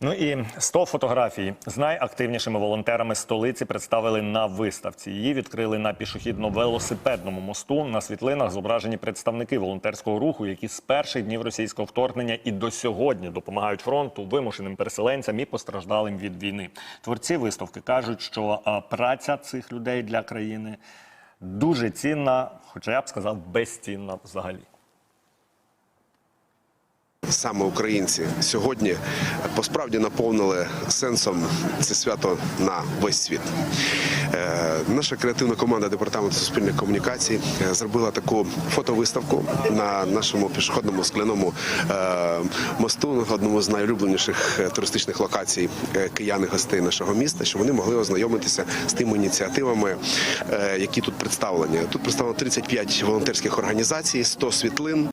Ну і 100 фотографій з найактивнішими волонтерами столиці представили на виставці. Її відкрили на пішохідно-велосипедному мосту. На світлинах зображені представники волонтерського руху, які з перших днів російського вторгнення і до сьогодні допомагають фронту вимушеним переселенцям і постраждалим від війни. Творці виставки кажуть, що праця цих людей для країни дуже цінна, хоча я б сказав, безцінна взагалі. Саме українці сьогодні посправді наповнили сенсом це свято на весь світ. Е, наша креативна команда департаменту суспільних комунікацій е, зробила таку фотовиставку на нашому пішохідному скляному е, мосту, одному з найулюбленіших е, туристичних локацій е, киян гостей нашого міста, щоб вони могли ознайомитися з тими ініціативами, е, які тут представлені. Тут представлено 35 волонтерських організацій, 100 світлин.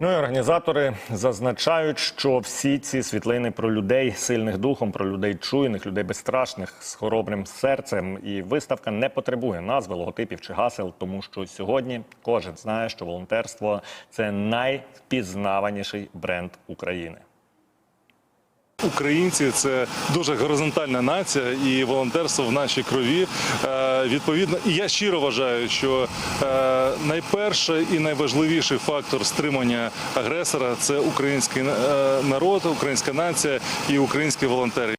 Ну і організатори зазначають, що всі ці світлини про людей сильних духом, про людей чуйних, людей безстрашних з хоробрим серцем. І виставка не потребує назви, логотипів чи гасел, тому що сьогодні кожен знає, що волонтерство це найвпізнаваніший бренд України. Українці це дуже горизонтальна нація, і волонтерство в нашій крові. Е, відповідно, я щиро вважаю, що е, найперший і найважливіший фактор стримання агресора це український е, народ, українська нація і українські волонтери.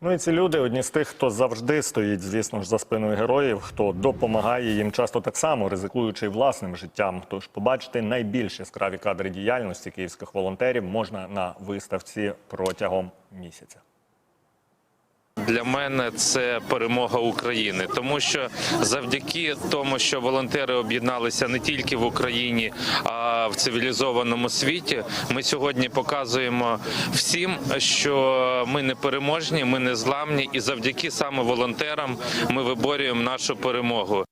Ну і ці люди одні з тих, хто завжди стоїть, звісно ж, за спиною героїв, хто допомагає їм часто так само, ризикуючи власним життям. Тож побачити найбільш яскраві кадри діяльності київських волонтерів можна на виставці протягом місяця. Для мене це перемога України, тому що завдяки тому, що волонтери об'єдналися не тільки в Україні, а в цивілізованому світі, ми сьогодні показуємо всім, що ми не переможні, ми не зламні, і завдяки саме волонтерам ми виборюємо нашу перемогу.